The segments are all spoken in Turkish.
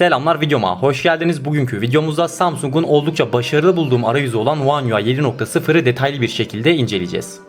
Selamlar videoma hoş geldiniz. Bugünkü videomuzda Samsung'un oldukça başarılı bulduğum arayüzü olan One UI 7.0'ı detaylı bir şekilde inceleyeceğiz.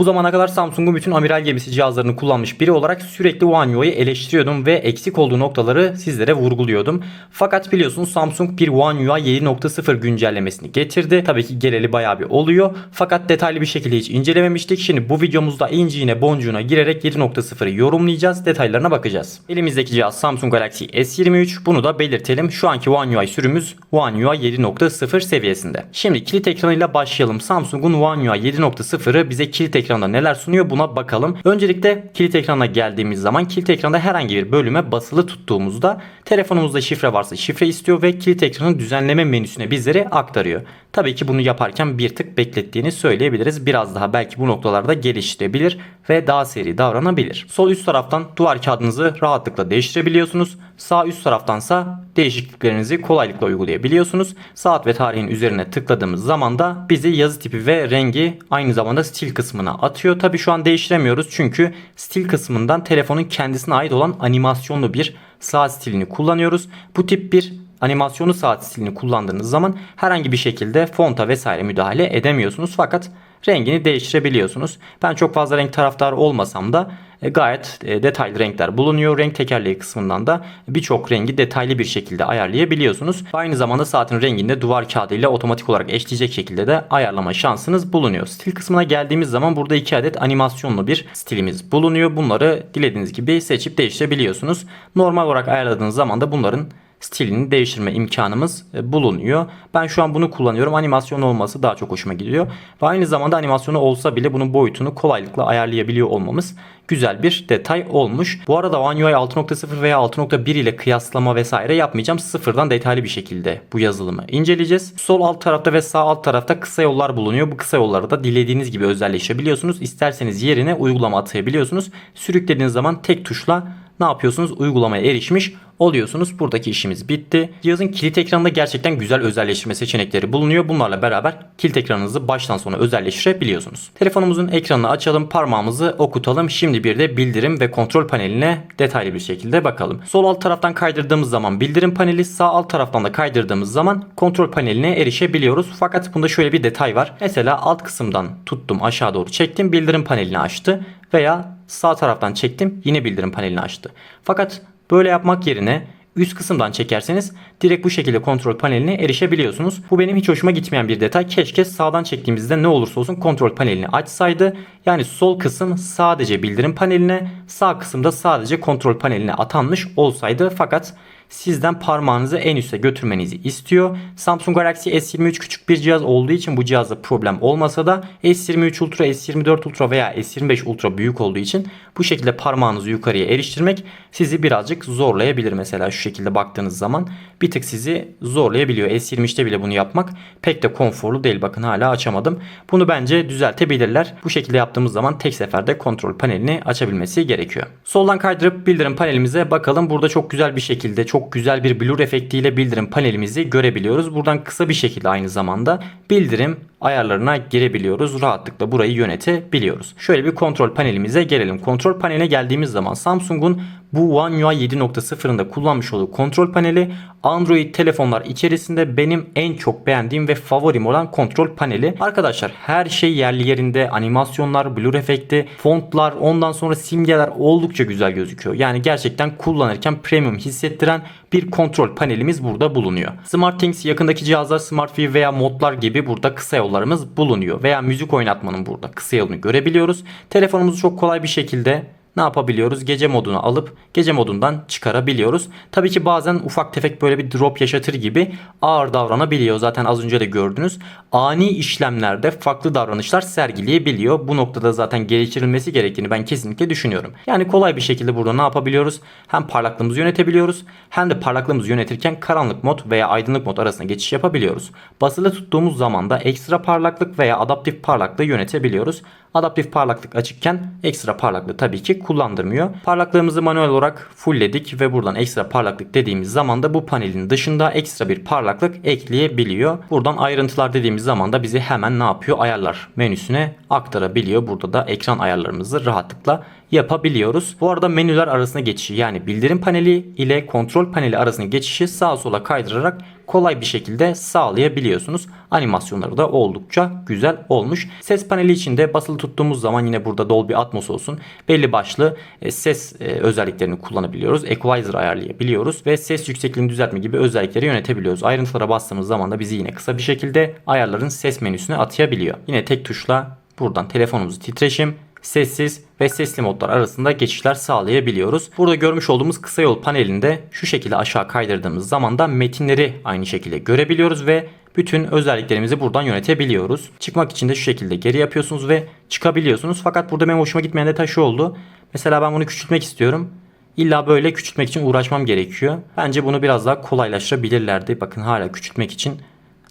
Bu zamana kadar Samsung'un bütün amiral gemisi cihazlarını kullanmış biri olarak sürekli One UI'yi eleştiriyordum ve eksik olduğu noktaları sizlere vurguluyordum. Fakat biliyorsunuz Samsung bir One UI 7.0 güncellemesini getirdi. Tabii ki geleli bayağı bir oluyor. Fakat detaylı bir şekilde hiç incelememiştik. Şimdi bu videomuzda inciğine boncuğuna girerek 7.0'ı yorumlayacağız. Detaylarına bakacağız. Elimizdeki cihaz Samsung Galaxy S23. Bunu da belirtelim. Şu anki One UI sürümümüz One UI 7.0 seviyesinde. Şimdi kilit ekranıyla başlayalım. Samsung'un One UI 7.0'ı bize kilit ekranda neler sunuyor buna bakalım. Öncelikle kilit ekranına geldiğimiz zaman kilit ekranda herhangi bir bölüme basılı tuttuğumuzda telefonumuzda şifre varsa şifre istiyor ve kilit ekranın düzenleme menüsüne bizleri aktarıyor. Tabii ki bunu yaparken bir tık beklettiğini söyleyebiliriz. Biraz daha belki bu noktalarda geliştirebilir ve daha seri davranabilir. Sol üst taraftan duvar kağıdınızı rahatlıkla değiştirebiliyorsunuz. Sağ üst taraftansa değişikliklerinizi kolaylıkla uygulayabiliyorsunuz. Saat ve tarihin üzerine tıkladığımız zaman da bizi yazı tipi ve rengi aynı zamanda stil kısmına atıyor. Tabi şu an değiştiremiyoruz çünkü stil kısmından telefonun kendisine ait olan animasyonlu bir saat stilini kullanıyoruz. Bu tip bir animasyonu saat stilini kullandığınız zaman herhangi bir şekilde fonta vesaire müdahale edemiyorsunuz. Fakat rengini değiştirebiliyorsunuz. Ben çok fazla renk taraftarı olmasam da e, gayet e, detaylı renkler bulunuyor. Renk tekerleği kısmından da birçok rengi detaylı bir şekilde ayarlayabiliyorsunuz. Aynı zamanda saatin rengini de duvar kağıdı ile otomatik olarak eşleyecek şekilde de ayarlama şansınız bulunuyor. Stil kısmına geldiğimiz zaman burada iki adet animasyonlu bir stilimiz bulunuyor. Bunları dilediğiniz gibi seçip değiştirebiliyorsunuz. Normal olarak ayarladığınız zaman da bunların stilini değiştirme imkanımız e, bulunuyor. Ben şu an bunu kullanıyorum. Animasyon olması daha çok hoşuma gidiyor. Ve aynı zamanda animasyonu olsa bile bunun boyutunu kolaylıkla ayarlayabiliyor olmamız güzel bir detay olmuş. Bu arada One UI 6.0 veya 6.1 ile kıyaslama vesaire yapmayacağım. Sıfırdan detaylı bir şekilde bu yazılımı inceleyeceğiz. Sol alt tarafta ve sağ alt tarafta kısa yollar bulunuyor. Bu kısa yolları da dilediğiniz gibi özelleşebiliyorsunuz. İsterseniz yerine uygulama atayabiliyorsunuz. Sürüklediğiniz zaman tek tuşla ne yapıyorsunuz? Uygulamaya erişmiş oluyorsunuz. Buradaki işimiz bitti. Cihazın kilit ekranında gerçekten güzel özelleştirme seçenekleri bulunuyor. Bunlarla beraber kilit ekranınızı baştan sona özelleştirebiliyorsunuz. Telefonumuzun ekranını açalım, parmağımızı okutalım. Şimdi bir de bildirim ve kontrol paneline detaylı bir şekilde bakalım. Sol alt taraftan kaydırdığımız zaman bildirim paneli, sağ alt taraftan da kaydırdığımız zaman kontrol paneline erişebiliyoruz. Fakat bunda şöyle bir detay var. Mesela alt kısımdan tuttum aşağı doğru çektim bildirim panelini açtı veya sağ taraftan çektim yine bildirim panelini açtı. Fakat böyle yapmak yerine üst kısımdan çekerseniz direkt bu şekilde kontrol paneline erişebiliyorsunuz. Bu benim hiç hoşuma gitmeyen bir detay. Keşke sağdan çektiğimizde ne olursa olsun kontrol panelini açsaydı. Yani sol kısım sadece bildirim paneline, sağ kısımda sadece kontrol paneline atanmış olsaydı. Fakat sizden parmağınızı en üste götürmenizi istiyor. Samsung Galaxy S23 küçük bir cihaz olduğu için bu cihazda problem olmasa da S23 Ultra, S24 Ultra veya S25 Ultra büyük olduğu için bu şekilde parmağınızı yukarıya eriştirmek sizi birazcık zorlayabilir. Mesela şu şekilde baktığınız zaman bir tık sizi zorlayabiliyor. S23'te bile bunu yapmak pek de konforlu değil. Bakın hala açamadım. Bunu bence düzeltebilirler. Bu şekilde yaptığımız zaman tek seferde kontrol panelini açabilmesi gerekiyor. Soldan kaydırıp bildirim panelimize bakalım. Burada çok güzel bir şekilde çok güzel bir blur efektiyle bildirim panelimizi görebiliyoruz. Buradan kısa bir şekilde aynı zamanda bildirim ayarlarına girebiliyoruz. Rahatlıkla burayı yönetebiliyoruz. Şöyle bir kontrol panelimize gelelim. Kontrol paneline geldiğimiz zaman Samsung'un bu One UI 7.0'ında kullanmış olduğu kontrol paneli Android telefonlar içerisinde benim en çok beğendiğim ve favorim olan kontrol paneli. Arkadaşlar her şey yerli yerinde animasyonlar, blur efekti, fontlar ondan sonra simgeler oldukça güzel gözüküyor. Yani gerçekten kullanırken premium hissettiren bir kontrol panelimiz burada bulunuyor. SmartThings yakındaki cihazlar SmartView veya modlar gibi burada kısa yollarımız bulunuyor. Veya müzik oynatmanın burada kısa yolunu görebiliyoruz. Telefonumuzu çok kolay bir şekilde ne yapabiliyoruz? Gece modunu alıp gece modundan çıkarabiliyoruz. Tabii ki bazen ufak tefek böyle bir drop yaşatır gibi ağır davranabiliyor. Zaten az önce de gördünüz. Ani işlemlerde farklı davranışlar sergileyebiliyor. Bu noktada zaten geliştirilmesi gerektiğini ben kesinlikle düşünüyorum. Yani kolay bir şekilde burada ne yapabiliyoruz? Hem parlaklığımızı yönetebiliyoruz hem de parlaklığımızı yönetirken karanlık mod veya aydınlık mod arasında geçiş yapabiliyoruz. Basılı tuttuğumuz zaman da ekstra parlaklık veya adaptif parlaklığı yönetebiliyoruz. Adaptif parlaklık açıkken ekstra parlaklığı tabii ki kullandırmıyor. Parlaklığımızı manuel olarak fullledik ve buradan ekstra parlaklık dediğimiz zaman da bu panelin dışında ekstra bir parlaklık ekleyebiliyor. Buradan ayrıntılar dediğimiz zaman da bizi hemen ne yapıyor? Ayarlar menüsüne aktarabiliyor. Burada da ekran ayarlarımızı rahatlıkla yapabiliyoruz. Bu arada menüler arasında geçişi yani bildirim paneli ile kontrol paneli arasında geçişi sağa sola kaydırarak kolay bir şekilde sağlayabiliyorsunuz. Animasyonları da oldukça güzel olmuş. Ses paneli içinde basılı tuttuğumuz zaman yine burada Dolby Atmos olsun. Belli başlı e, ses e, özelliklerini kullanabiliyoruz. Equalizer ayarlayabiliyoruz ve ses yüksekliğini düzeltme gibi özellikleri yönetebiliyoruz. Ayrıntılara bastığımız zaman da bizi yine kısa bir şekilde ayarların ses menüsüne atayabiliyor. Yine tek tuşla buradan telefonumuzu titreşim sessiz ve sesli modlar arasında geçişler sağlayabiliyoruz. Burada görmüş olduğumuz kısa yol panelinde şu şekilde aşağı kaydırdığımız zaman da metinleri aynı şekilde görebiliyoruz ve bütün özelliklerimizi buradan yönetebiliyoruz. Çıkmak için de şu şekilde geri yapıyorsunuz ve çıkabiliyorsunuz. Fakat burada benim hoşuma gitmeyen detay şu oldu. Mesela ben bunu küçültmek istiyorum. İlla böyle küçültmek için uğraşmam gerekiyor. Bence bunu biraz daha kolaylaştırabilirlerdi. Bakın hala küçültmek için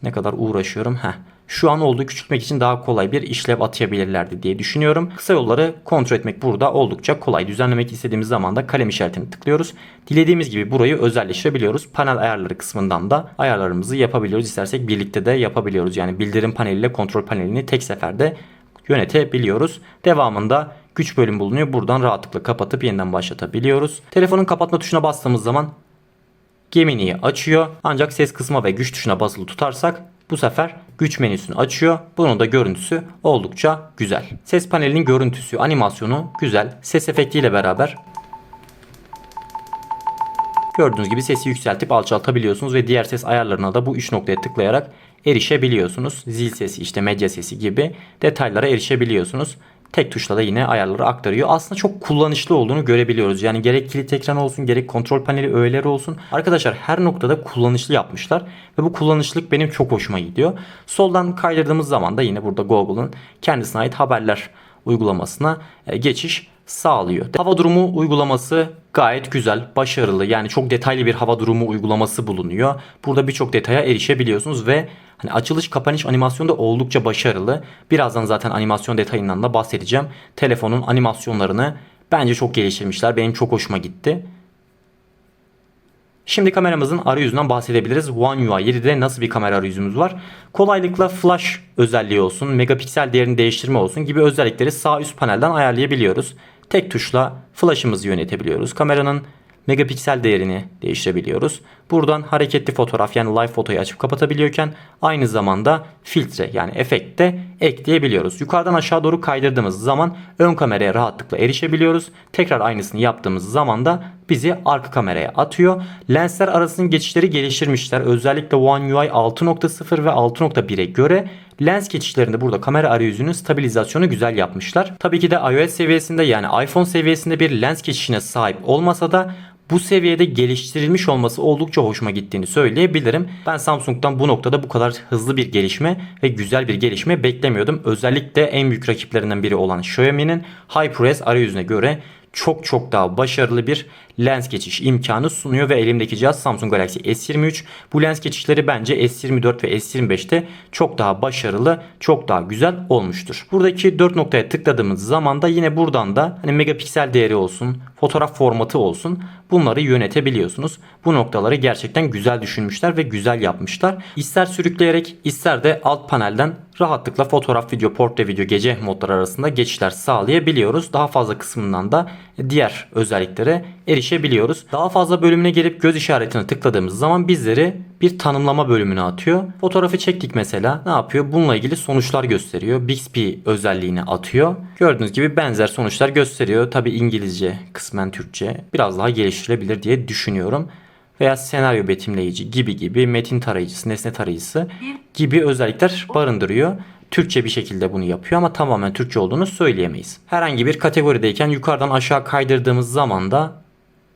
ne kadar uğraşıyorum. Heh. Şu an olduğu küçültmek için daha kolay bir işlev atayabilirlerdi diye düşünüyorum. Kısa yolları kontrol etmek burada oldukça kolay. Düzenlemek istediğimiz zaman da kalem işaretini tıklıyoruz. Dilediğimiz gibi burayı özelleştirebiliyoruz. Panel ayarları kısmından da ayarlarımızı yapabiliyoruz. İstersek birlikte de yapabiliyoruz. Yani bildirim paneliyle kontrol panelini tek seferde yönetebiliyoruz. Devamında güç bölüm bulunuyor. Buradan rahatlıkla kapatıp yeniden başlatabiliyoruz. Telefonun kapatma tuşuna bastığımız zaman Gemini'yi açıyor. Ancak ses kısma ve güç tuşuna basılı tutarsak bu sefer güç menüsünü açıyor. Bunun da görüntüsü oldukça güzel. Ses panelinin görüntüsü, animasyonu güzel. Ses efektiyle beraber gördüğünüz gibi sesi yükseltip alçaltabiliyorsunuz ve diğer ses ayarlarına da bu 3 noktaya tıklayarak erişebiliyorsunuz. Zil sesi, işte medya sesi gibi detaylara erişebiliyorsunuz. Tek tuşla da yine ayarları aktarıyor. Aslında çok kullanışlı olduğunu görebiliyoruz. Yani gerek kilit ekran olsun gerek kontrol paneli öğeleri olsun. Arkadaşlar her noktada kullanışlı yapmışlar. Ve bu kullanışlık benim çok hoşuma gidiyor. Soldan kaydırdığımız zaman da yine burada Google'ın kendisine ait haberler uygulamasına e, geçiş sağlıyor. Hava durumu uygulaması gayet güzel, başarılı. Yani çok detaylı bir hava durumu uygulaması bulunuyor. Burada birçok detaya erişebiliyorsunuz ve hani açılış kapanış animasyonu da oldukça başarılı. Birazdan zaten animasyon detayından da bahsedeceğim. Telefonun animasyonlarını bence çok geliştirmişler. Benim çok hoşuma gitti. Şimdi kameramızın arayüzünden bahsedebiliriz. One UI 7'de nasıl bir kamera arayüzümüz var? Kolaylıkla flash özelliği olsun, megapiksel değerini değiştirme olsun gibi özellikleri sağ üst panelden ayarlayabiliyoruz. Tek tuşla flash'ımızı yönetebiliyoruz. Kameranın megapiksel değerini değiştirebiliyoruz. Buradan hareketli fotoğraf yani live fotoyu açıp kapatabiliyorken aynı zamanda filtre yani efekt de ekleyebiliyoruz. Yukarıdan aşağı doğru kaydırdığımız zaman ön kameraya rahatlıkla erişebiliyoruz. Tekrar aynısını yaptığımız zaman da bizi arka kameraya atıyor. Lensler arasının geçişleri geliştirmişler. Özellikle One UI 6.0 ve 6.1'e göre lens geçişlerinde burada kamera arayüzünün stabilizasyonu güzel yapmışlar. Tabii ki de iOS seviyesinde yani iPhone seviyesinde bir lens geçişine sahip olmasa da bu seviyede geliştirilmiş olması oldukça hoşuma gittiğini söyleyebilirim. Ben Samsung'dan bu noktada bu kadar hızlı bir gelişme ve güzel bir gelişme beklemiyordum. Özellikle en büyük rakiplerinden biri olan Xiaomi'nin HyperOS arayüzüne göre çok çok daha başarılı bir lens geçiş imkanı sunuyor ve elimdeki cihaz Samsung Galaxy S23. Bu lens geçişleri bence S24 ve S25'te çok daha başarılı, çok daha güzel olmuştur. Buradaki 4 noktaya tıkladığımız zaman da yine buradan da hani megapiksel değeri olsun, fotoğraf formatı olsun bunları yönetebiliyorsunuz. Bu noktaları gerçekten güzel düşünmüşler ve güzel yapmışlar. İster sürükleyerek ister de alt panelden rahatlıkla fotoğraf, video, portre video, gece modları arasında geçişler sağlayabiliyoruz. Daha fazla kısmından da diğer özelliklere erişebiliyoruz. Daha fazla bölümüne gelip göz işaretine tıkladığımız zaman bizleri bir tanımlama bölümüne atıyor. Fotoğrafı çektik mesela. Ne yapıyor? Bununla ilgili sonuçlar gösteriyor. Bixby özelliğini atıyor. Gördüğünüz gibi benzer sonuçlar gösteriyor. Tabi İngilizce, kısmen Türkçe biraz daha geliştirilebilir diye düşünüyorum veya senaryo betimleyici gibi gibi metin tarayıcısı, nesne tarayıcısı gibi özellikler barındırıyor. Türkçe bir şekilde bunu yapıyor ama tamamen Türkçe olduğunu söyleyemeyiz. Herhangi bir kategorideyken yukarıdan aşağı kaydırdığımız zaman da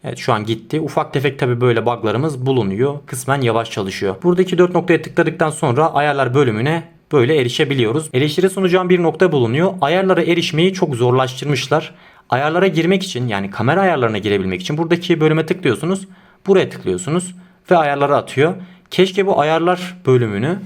Evet şu an gitti. Ufak tefek tabi böyle buglarımız bulunuyor. Kısmen yavaş çalışıyor. Buradaki 4 noktaya tıkladıktan sonra ayarlar bölümüne böyle erişebiliyoruz. Eleştiri sunacağım bir nokta bulunuyor. Ayarlara erişmeyi çok zorlaştırmışlar. Ayarlara girmek için yani kamera ayarlarına girebilmek için buradaki bölüme tıklıyorsunuz. Buraya tıklıyorsunuz ve ayarları atıyor. Keşke bu ayarlar bölümünü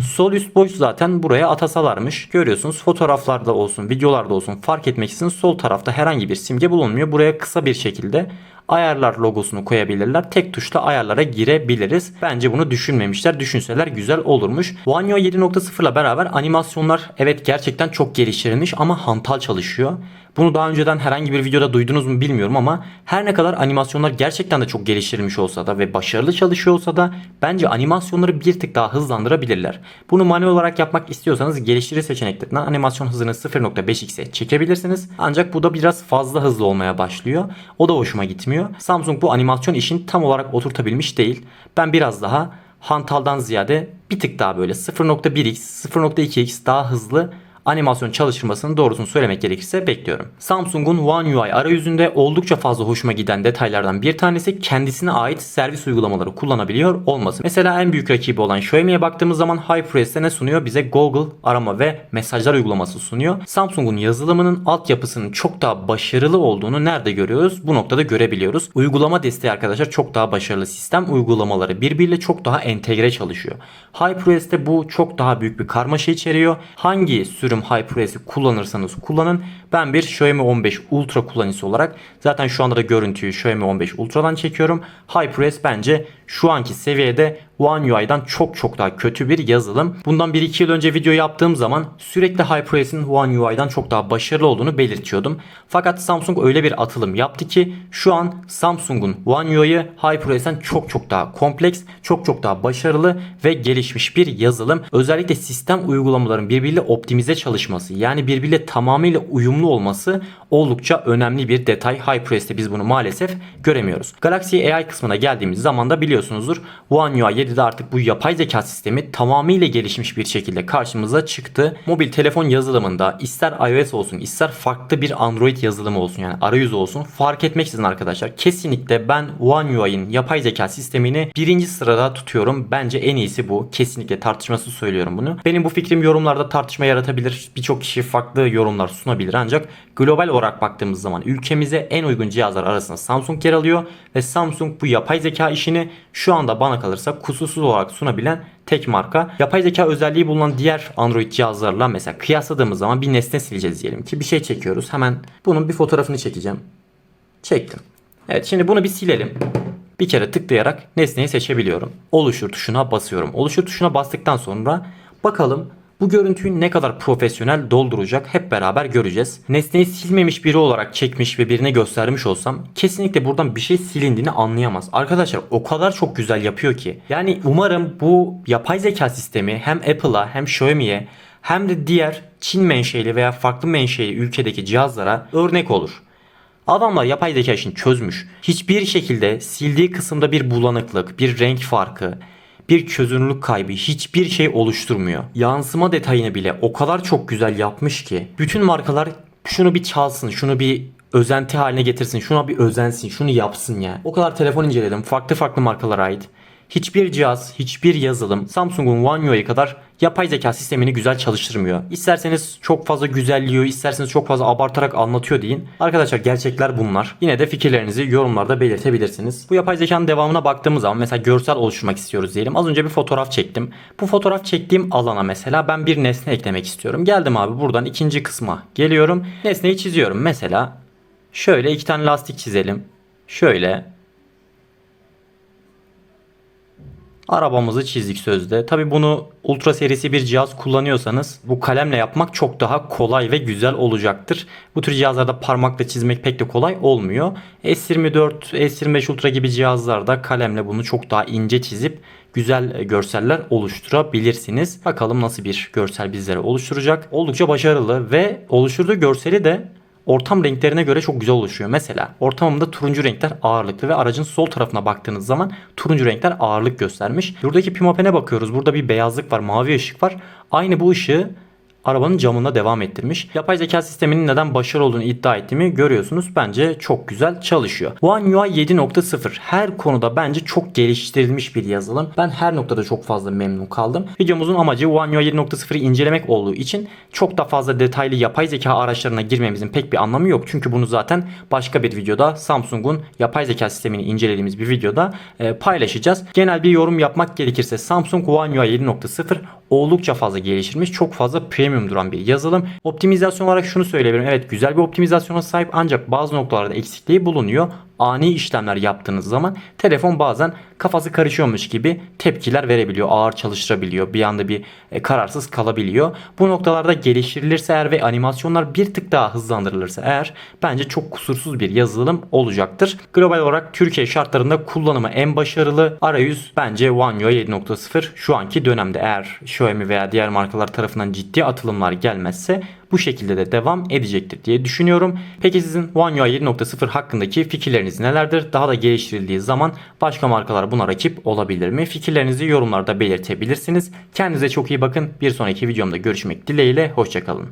Sol üst boş zaten buraya atasalarmış. Görüyorsunuz fotoğraflarda olsun, videolarda olsun fark etmeksizin sol tarafta herhangi bir simge bulunmuyor. Buraya kısa bir şekilde ayarlar logosunu koyabilirler. Tek tuşla ayarlara girebiliriz. Bence bunu düşünmemişler. Düşünseler güzel olurmuş. One UI 7.0 ile beraber animasyonlar evet gerçekten çok geliştirilmiş ama hantal çalışıyor. Bunu daha önceden herhangi bir videoda duydunuz mu bilmiyorum ama her ne kadar animasyonlar gerçekten de çok geliştirilmiş olsa da ve başarılı çalışıyor olsa da bence animasyonları bir tık daha hızlandırabilirler. Bunu manuel olarak yapmak istiyorsanız geliştiri seçeneklerinden animasyon hızını 0.5x'e çekebilirsiniz. Ancak bu da biraz fazla hızlı olmaya başlıyor. O da hoşuma gitmiyor. Samsung bu animasyon işini tam olarak oturtabilmiş değil. Ben biraz daha hantaldan ziyade bir tık daha böyle 0.1x, 0.2x daha hızlı animasyon çalıştırmasını doğrusunu söylemek gerekirse bekliyorum. Samsung'un One UI arayüzünde oldukça fazla hoşuma giden detaylardan bir tanesi kendisine ait servis uygulamaları kullanabiliyor olması. Mesela en büyük rakibi olan Xiaomi'ye baktığımız zaman HyperOS'te ne sunuyor? Bize Google arama ve mesajlar uygulaması sunuyor. Samsung'un yazılımının altyapısının çok daha başarılı olduğunu nerede görüyoruz? Bu noktada görebiliyoruz. Uygulama desteği arkadaşlar çok daha başarılı. Sistem uygulamaları birbiriyle çok daha entegre çalışıyor. HyperOS'te bu çok daha büyük bir karmaşa içeriyor. Hangi sürüm HyperOS'i kullanırsanız kullanın. Ben bir Xiaomi 15 Ultra kullanıcısı olarak zaten şu anda da görüntüyü Xiaomi 15 Ultra'dan çekiyorum. HyperOS bence şu anki seviyede One UI'dan çok çok daha kötü bir yazılım. Bundan 1-2 yıl önce video yaptığım zaman sürekli HyperOS'in One UI'dan çok daha başarılı olduğunu belirtiyordum. Fakat Samsung öyle bir atılım yaptı ki şu an Samsung'un One UI'ı HyperOS'ten çok çok daha kompleks, çok çok daha başarılı ve gelişmiş bir yazılım. Özellikle sistem uygulamaların birbiriyle optimize çalışması yani birbiriyle tamamıyla uyumlu olması oldukça önemli bir detay. HyperOS'te biz bunu maalesef göremiyoruz. Galaxy AI kısmına geldiğimiz zaman da biliyorsunuzdur One UI 7'de artık bu yapay zeka sistemi tamamıyla gelişmiş bir şekilde karşımıza çıktı. Mobil telefon yazılımında ister iOS olsun ister farklı bir Android yazılımı olsun yani arayüzü olsun fark etmeksizin arkadaşlar. Kesinlikle ben One UI'nin yapay zeka sistemini birinci sırada tutuyorum. Bence en iyisi bu. Kesinlikle tartışması söylüyorum bunu. Benim bu fikrim yorumlarda tartışma yaratabilir. Birçok kişi farklı yorumlar sunabilir ancak global olarak baktığımız zaman ülkemize en uygun cihazlar arasında Samsung yer alıyor ve Samsung bu yapay zeka işini şu anda bana kalırsa kusursuz olarak sunabilen tek marka. Yapay zeka özelliği bulunan diğer Android cihazlarla mesela kıyasladığımız zaman bir nesne sileceğiz diyelim ki bir şey çekiyoruz. Hemen bunun bir fotoğrafını çekeceğim. Çektim. Evet şimdi bunu bir silelim. Bir kere tıklayarak nesneyi seçebiliyorum. Oluştur tuşuna basıyorum. Oluştur tuşuna bastıktan sonra bakalım bu görüntüyü ne kadar profesyonel dolduracak hep beraber göreceğiz. Nesneyi silmemiş biri olarak çekmiş ve birine göstermiş olsam kesinlikle buradan bir şey silindiğini anlayamaz. Arkadaşlar o kadar çok güzel yapıyor ki. Yani umarım bu yapay zeka sistemi hem Apple'a hem Xiaomi'ye hem de diğer Çin menşeli veya farklı menşeli ülkedeki cihazlara örnek olur. Adamlar yapay zeka işini çözmüş. Hiçbir şekilde sildiği kısımda bir bulanıklık, bir renk farkı, bir çözünürlük kaybı hiçbir şey oluşturmuyor. Yansıma detayını bile o kadar çok güzel yapmış ki bütün markalar şunu bir çalsın, şunu bir özenti haline getirsin, şuna bir özensin, şunu yapsın ya. O kadar telefon inceledim. Farklı farklı markalara ait. Hiçbir cihaz, hiçbir yazılım Samsung'un One UI kadar yapay zeka sistemini güzel çalıştırmıyor. İsterseniz çok fazla güzelliyor, isterseniz çok fazla abartarak anlatıyor deyin. Arkadaşlar gerçekler bunlar. Yine de fikirlerinizi yorumlarda belirtebilirsiniz. Bu yapay zekanın devamına baktığımız zaman mesela görsel oluşturmak istiyoruz diyelim. Az önce bir fotoğraf çektim. Bu fotoğraf çektiğim alana mesela ben bir nesne eklemek istiyorum. Geldim abi buradan ikinci kısma geliyorum. Nesneyi çiziyorum. Mesela şöyle iki tane lastik çizelim. Şöyle Arabamızı çizdik sözde. Tabi bunu ultra serisi bir cihaz kullanıyorsanız bu kalemle yapmak çok daha kolay ve güzel olacaktır. Bu tür cihazlarda parmakla çizmek pek de kolay olmuyor. S24, S25 Ultra gibi cihazlarda kalemle bunu çok daha ince çizip güzel görseller oluşturabilirsiniz. Bakalım nasıl bir görsel bizlere oluşturacak. Oldukça başarılı ve oluşturduğu görseli de ortam renklerine göre çok güzel oluşuyor. Mesela ortamımda turuncu renkler ağırlıklı ve aracın sol tarafına baktığınız zaman turuncu renkler ağırlık göstermiş. Buradaki pimapen'e bakıyoruz. Burada bir beyazlık var, mavi ışık var. Aynı bu ışığı arabanın camında devam ettirmiş. Yapay zeka sisteminin neden başarılı olduğunu iddia ettiğimi görüyorsunuz. Bence çok güzel çalışıyor. One UI 7.0 her konuda bence çok geliştirilmiş bir yazılım. Ben her noktada çok fazla memnun kaldım. Videomuzun amacı One UI 7.0'ı incelemek olduğu için çok da fazla detaylı yapay zeka araçlarına girmemizin pek bir anlamı yok. Çünkü bunu zaten başka bir videoda Samsung'un yapay zeka sistemini incelediğimiz bir videoda e, paylaşacağız. Genel bir yorum yapmak gerekirse Samsung One UI 7.0 oldukça fazla geliştirilmiş. Çok fazla premium duran bir yazılım. Optimizasyon olarak şunu söyleyebilirim. Evet güzel bir optimizasyona sahip ancak bazı noktalarda eksikliği bulunuyor. Ani işlemler yaptığınız zaman telefon bazen kafası karışıyormuş gibi tepkiler verebiliyor. Ağır çalıştırabiliyor. Bir anda bir e, kararsız kalabiliyor. Bu noktalarda geliştirilirse eğer ve animasyonlar bir tık daha hızlandırılırsa eğer bence çok kusursuz bir yazılım olacaktır. Global olarak Türkiye şartlarında kullanımı en başarılı arayüz bence One UI 7.0 şu anki dönemde eğer Xiaomi veya diğer markalar tarafından ciddi atılımlar gelmezse bu şekilde de devam edecektir diye düşünüyorum. Peki sizin One UI 7.0 hakkındaki fikirleriniz nelerdir? Daha da geliştirildiği zaman başka markalar buna rakip olabilir mi? Fikirlerinizi yorumlarda belirtebilirsiniz. Kendinize çok iyi bakın. Bir sonraki videomda görüşmek dileğiyle. Hoşçakalın.